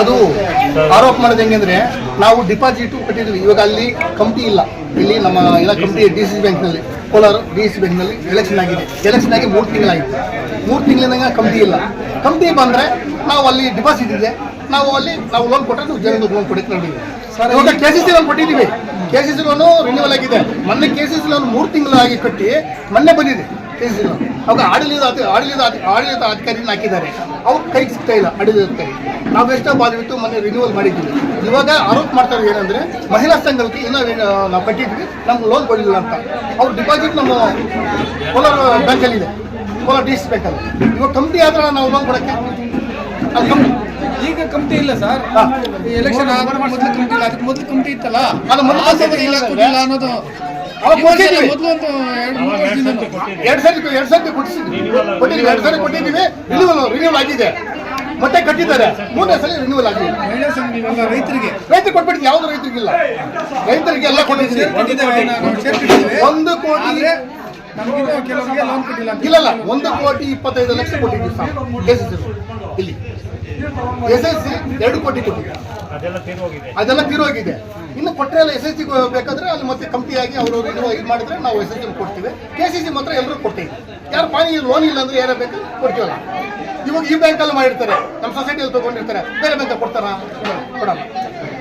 ಅದು ಆರೋಪ ಮಾಡೋದು ಹೆಂಗಂದ್ರೆ ನಾವು ಡಿಪಾಸಿಟ್ ಕಟ್ಟಿದ್ವಿ ಇವಾಗ ಅಲ್ಲಿ ಕಂಪ್ನಿ ಇಲ್ಲ. ಇಲ್ಲಿ ನಮ್ಮ ಎಲ್ಲ ಕಂಪ್ನಿ ಡಿ ಸಿ ಬ್ಯಾಂಕ್ನಲ್ಲಿ. ಕೋಲಾರ ಡಿ ಸಿ ಬ್ಯಾಂಕ್ನಲ್ಲಿ ಎಲೆಕ್ಷನ್ ಆಗಿದೆ. ಎಲೆಕ್ಷನ್ ಆಗಿ ಮೂರು ತಿಂಗಳಾಯಿತು. ಮೂರು ತಿಂಗಳಿಂದ ಕಂಪ್ನಿ ಇಲ್ಲ. ಕಂಪ್ನಿ ಬಂದ್ರೆ ನಾವು ಅಲ್ಲಿ ಡಿಪಾಸಿಟ್ ಇದೆ. ನಾವು ಅಲ್ಲಿ ನಾವು ಲೋನ್ ಕೊಟ್ಟರೆ ನಾವು ಜನ ಲೋನ್ ಕೊಡಕ್ಕೆ ನೋಡಿದ್ವಿ ಇವಾಗ ಕೆ ಸಿ ಸಿ ಲೋನ್ ಕೊಟ್ಟಿದ್ದೀವಿ. K C C loan renewal ಆಗಿದೆ. ಮೊನ್ನೆ ಕೆ ಸಿ ಸಿ ಲೋನ್ ಮೂರು ತಿಂಗಳಾಗಿ ಕಟ್ಟಿ ಮೊನ್ನೆ ಬಂದಿದೆ. ಅವಾಗ ಆಡಳಿತ ಆಡಳಿತ ಆಡಳಿತ ಅಧಿಕಾರಿನ ಹಾಕಿದ್ದಾರೆ. ಅವ್ರು ಕೈ ಸಿಗ್ತಾ ಇಲ್ಲ ಆಡಳಿತ ಅಧಿಕಾರಿ ನಾವು ಎಷ್ಟೋ ಬಾಧಿಬಿಟ್ಟು ಮೊನ್ನೆ ರಿನ್ಯೂವಲ್ ಮಾಡಿದ್ದೀವಿ ಇವಾಗ ಆರೋಪ ಮಾಡ್ತಾರೆ ಏನಂದ್ರೆ ಮಹಿಳಾ ಸಂಘಕ್ಕೆ ಇನ್ನೂ ಏನು ನಾವು ಕಟ್ಟಿದ್ವಿ ನಮ್ಗೆ ಲೋನ್ ಕೊಡಲಿಲ್ಲ ಅಂತ. ಅವ್ರ ಡಿಪಾಸಿಟ್ ನಮ್ಮ ಕೋಲಾರ ಬ್ಯಾಂಕಲ್ಲಿ ಇದೆ. ಕೋಲಾರ ಡಿ ಸಿ ಬ್ಯಾಂಕಲ್ಲಿ ಇವಾಗ ಕಂಪ್ನಿ ಆದ್ರೆ ನಾವು ಲೋನ್ ಕೊಡೋಕ್ಕೆ? ಅದು ಕಂಪ್ನಿ ಈಗ ಕಮಿಟಿ ಇಲ್ಲ ಸರ್. ಎಲೆಕ್ಷನ್ ಮೊದಲು ಕಮಿಟಿ ಇಲ್ಲ. ಅದಕ್ಕೆ ಮೊದಲು ಕಮಿಟಿ ಇತ್ತಲ್ಲ? ಅದು ಮೊದಲು ಇಲ್ಲ. ಅನ್ನೋದು ಮೊದಲು ಒಂದು ಎರಡು ವರ್ಷದಿಂದ. ಎರಡು ಎರಡು ಸರಿ ಕೊಟ್ಟಿದ್ದೀವಿ. ಎರಡು ಸರಿ ಕೊಟ್ಟಿದ್ದೀವಿ. ರಿನ್ಯೂವಲ್ ರಿನ್ಯೂವಲ್ ಆಗಿದೆ. ಮತ್ತೆ ಕಟ್ಟಿದ್ದಾರೆ. ಮೂರನೇ ಸಲ ರಿನ್ಯೂವಲ್ ಆಗಿದೆ. ರೈತರಿಗೆ. ರೈತರಿಗೆ ಕೊಟ್ಬಿಟ್ಟು ಯಾವ್ದು ರೈತರಿಗಿಲ್ಲ. ರೈತರಿಗೆ ಎಲ್ಲ ಕೊಟ್ಟಿದ್ದೀವಿ. ಒಂದು ಕೋಟಿ. ಇಲ್ಲ ನಮಗಿನ್ನೂ ಕೆಲವರಿಗೆ ಲೋನ್ ಕೊಟ್ಟಿಲ್ಲ ಇಲ್ಲಲ್ಲ ಒಂದು ಕೋಟಿ ಇಪ್ಪತ್ತೈದು ಲಕ್ಷ ಕೊಟ್ಟಿದ್ದೀವಿ ಸರ್ ಎಸ್ ಎಸ್ ಇಲ್ಲಿ. ಎಸ್ ಎಸ್ ಸಿ ಎರಡು ಕೋಟಿ ಕೊಟ್ಟಿದ್ದೀವಿ. ಅದೆಲ್ಲ ತೀರೋಗಿದೆ ಇನ್ನು ಕೊಟ್ಟರೆ ಎಲ್ಲ ಎಸ್ ಎಸ್ ಸಿ ಬೇಕಾದ್ರೆ ಅಲ್ಲಿ ಮತ್ತೆ ಕಂಪ್ನಿಯಾಗಿ ಅವರು ಇದು ಇದು ಮಾಡಿದ್ರೆ ನಾವು ಎಸ್ ಎಸ್ ಸಿ ಕೊಡ್ತೀವಿ. ಕೆ ಸಿ ಸಿ ಮಾತ್ರ ಎಲ್ಲರೂ ಕೊಡ್ತೀವಿ. ಯಾರು ಪಾನಿ ಲೋನ್ ಇಲ್ಲ ಅಂದ್ರೆ ಏನೇ ಬೇಕು ಕೊಡ್ತೀವಲ್ಲ. ಇವಾಗ ಈ ಬ್ಯಾಂಕಲ್ಲಿ ಮಾಡಿರ್ತಾರೆ. ನಮ್ಮ ಸೊಸೈಟಿಯಲ್ಲಿ ತಗೊಂಡಿರ್ತಾರೆ. ಬೇರೆ ಬ್ಯಾಂಕ್ ಕೊಡ್ತಾರ? ಕೊಡಲ್ಲ.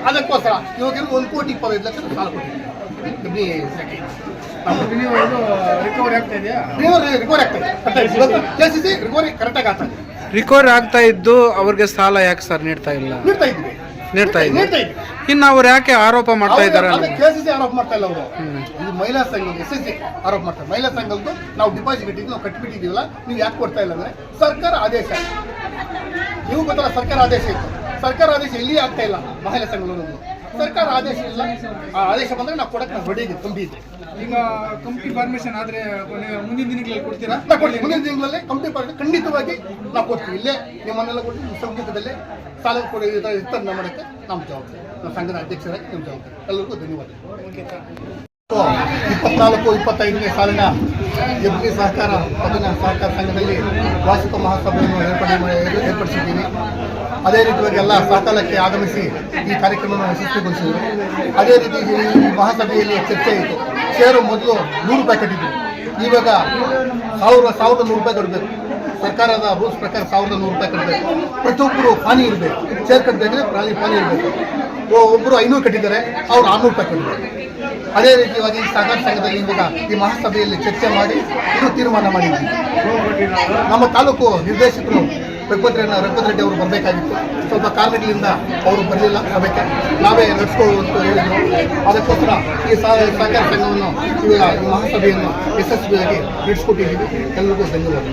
ಅದಕ್ಕೋಸ್ಕರ ಇವಾಗ ಇರೋದು ಒಂದು ಕೋಟಿ ಇಪ್ಪತ್ತೈದು ಲಕ್ಷ ಸಾಲ ಕಂಪ್ನಿ ಇದು ರಿಕವರಿ ಆಗ್ತಾ ಇದೆಯಾ? ರಿಕವರಿ ಆಗ್ತದೆ ಕೆ ಸಿ ಸಿ ರಿಕವರಿ ಕರೆಕ್ಟಾಗಿ ಆಗ್ತದೆ ರಿಕವರಿ ಆಗ್ತಾ ಇದ್ದು ಅವ್ರಿಗೆ ಸಾಲ ಯಾಕೆ ಸರ್ ನೀಡ್ತಾ ಇಲ್ಲ? ನೀಡ್ತಾ ಇದ್ವಿ ನೀಡ್ತಾ ಇದೆ ನೀಡ್ತಾ ಇದ್ವಿ ಇನ್ನು ಅವ್ರು ಯಾಕೆ ಆರೋಪ ಮಾಡ್ತಾ ಇದ್ದಾರೆ ಕೆ ಸಿ ಸಿ ಆರೋಪ ಮಾಡ್ತಾ ಇಲ್ಲ ಅವರು. ಇದು ಮಹಿಳಾ ಸಂಘ ಎಸ್ ಎಸ್ ಸಿ ಆರೋಪ ಮಾಡ್ತಾರೆ. ಮಹಿಳಾ ಸಂಘದ್ದು ನಾವು ಡಿಪಾಸಿಟ್ ಇಟ್ಟಿದ್ದು ನಾವು ಕಟ್ಟಿಬಿಟ್ಟಿದ್ದೀವಲ್ಲ ನೀವು ಯಾಕೆ ಕೊಡ್ತಾ ಇಲ್ಲ ಅಂದ್ರೆ ಸರ್ಕಾರ ಆದೇಶ. ನೀವು ಗೊತ್ತಲ್ಲ ಸರ್ಕಾರ ಆದೇಶ ಇತ್ತು. ಸರ್ಕಾರ ಆದೇಶ ಎಲ್ಲಿ ಆಗ್ತಾ ಇಲ್ಲ ಮಹಿಳಾ ಸಂಘಗಳು ಸರ್ಕಾರ ಆದೇಶ ಇಲ್ಲ. ಆ ಆದೇಶ ಬಂದ್ರೆ ನಾವು ಕೊಡಕ್ಕೆ ನಾವು ರೆಡಿ ಇದ್ದೀವಿ ಇದೆ. ಈಗ ಕಂಪ್ನಿ ಪರ್ಮಿಷನ್ ಆದ್ರೆ ಮುಂದಿನ ದಿನಗಳಲ್ಲಿ ಕೊಡ್ತೀರಾ? ನಾವು ಕೊಡ್ತೀವಿ. ಮುಂದಿನ ದಿನಗಳಲ್ಲಿ ಕಂಪ್ನಿ ಪರ್ಮಿಷನ್ ಖಂಡಿತವಾಗಿ ನಾವು ಕೊಡ್ತೀವಿ. ಇಲ್ಲೇ ನಿಮ್ಮನ್ನೆಲ್ಲ ಕೊಟ್ಟು ನಿಮ್ಮ ಸಂಗೀತದಲ್ಲೇ ಸಾಲ ಕೊಡಿ ವಿಸ್ತರಣೆ ಮಾಡೋಕ್ಕೆ ನಮ್ಮ ಜವಾಬ್ದಾರಿ. ನಮ್ಮ ಸಂಘದ ಅಧ್ಯಕ್ಷರಾಗಿ ನಿಮ್ಮ ಜವಾಬ್ದಾರಿ. ಎಲ್ಲರಿಗೂ ಧನ್ಯವಾದ. ಇಪ್ಪತ್ನಾಲ್ಕು ಇಪ್ಪತ್ತೈದನೇ ಸಾಲಿನ ಎಫ್ಡಿ ಸಹಕಾರ ಪದನ ಸಹಕಾರ ಸಂಘದಲ್ಲಿ ವಾರ್ಷಿಕ ಮಹಾಸಭೆಯನ್ನು ಏರ್ಪಡೆ ಏರ್ಪಡಿಸಿದ್ದೀನಿ. ಅದೇ ರೀತಿಯಾಗಿ ಎಲ್ಲ ಸಕಾಲಕ್ಕೆ ಆಗಮಿಸಿ ಈ ಕಾರ್ಯಕ್ರಮವನ್ನು ಯಶಸ್ವಿಗೊಳಿಸಿದರು. ಅದೇ ರೀತಿ ಈ ಮಹಾಸಭೆಯಲ್ಲಿ ಚರ್ಚೆ ಇತ್ತು. ಷೇರು ಮೊದಲು ನೂರು ರೂಪಾಯಿ ಕಟ್ಟಿದ್ರು. ಇವಾಗ ಸಾವಿರ, ಸಾವಿರದ ನೂರು ರೂಪಾಯಿ ಕೊಡಬೇಕು. ಸರ್ಕಾರದ ರೂಲ್ಸ್ ಪ್ರಕಾರ ಸಾವಿರದ ನೂರು ರೂಪಾಯಿ ಕಟ್ಟಬೇಕು ಪ್ರತಿಯೊಬ್ಬರು ಪಾನಿ ಇರಬೇಕು. ಶೇರ್ ಕಟ್ಟಬೇಕಂದ್ರೆ ಪ್ರಾಣಿ ಪಾನಿ ಇರಬೇಕು. ಒಬ್ಬರು ಐನೂರು ಕಟ್ಟಿದ್ದಾರೆ, ಅವ್ರು ಆರ್ನೂರು ರೂಪಾಯಿ ಕಟ್ಟಬೇಕು ಅದೇ ರೀತಿಯಾಗಿ ಸಹಕಾರ ಸಂಘದಲ್ಲಿ ಇವಾಗ ಈ ಮಹಾಸಭೆಯಲ್ಲಿ ಚರ್ಚೆ ಮಾಡಿ ಇದು ತೀರ್ಮಾನ ಮಾಡಿದ್ದೀವಿ. ನಮ್ಮ ತಾಲೂಕು ನಿರ್ದೇಶಕರು ರಘುಪತಿ ರಘುಪತಿ ರೆಡ್ಡಿ ಅವರು ಬರಬೇಕಾಗಿತ್ತು. ಸ್ವಲ್ಪ ಕಾರಣಗಳಿಂದ ಅವರು ಬರಲಿಲ್ಲ ಸಭೆಗೆ. ನಾವೇ ನಡೆಸ್ಕೊಳ್ಳುವಂತ ಹೇಳಿದ್ರು. ಅದಕ್ಕೋಸ್ಕರ ಈ ಸಹ- ಸಹಕಾರ ಸಂಘವನ್ನು ಇವಾಗ ಮಹಾಸಭೆಯನ್ನು ಯಶಸ್ವಿಯಾಗಿ ನಡೆಸ್ಕೊಟ್ಟಿದ್ದೀವಿ. ಎಲ್ಲರಿಗೂ ಧನ್ಯವಾದ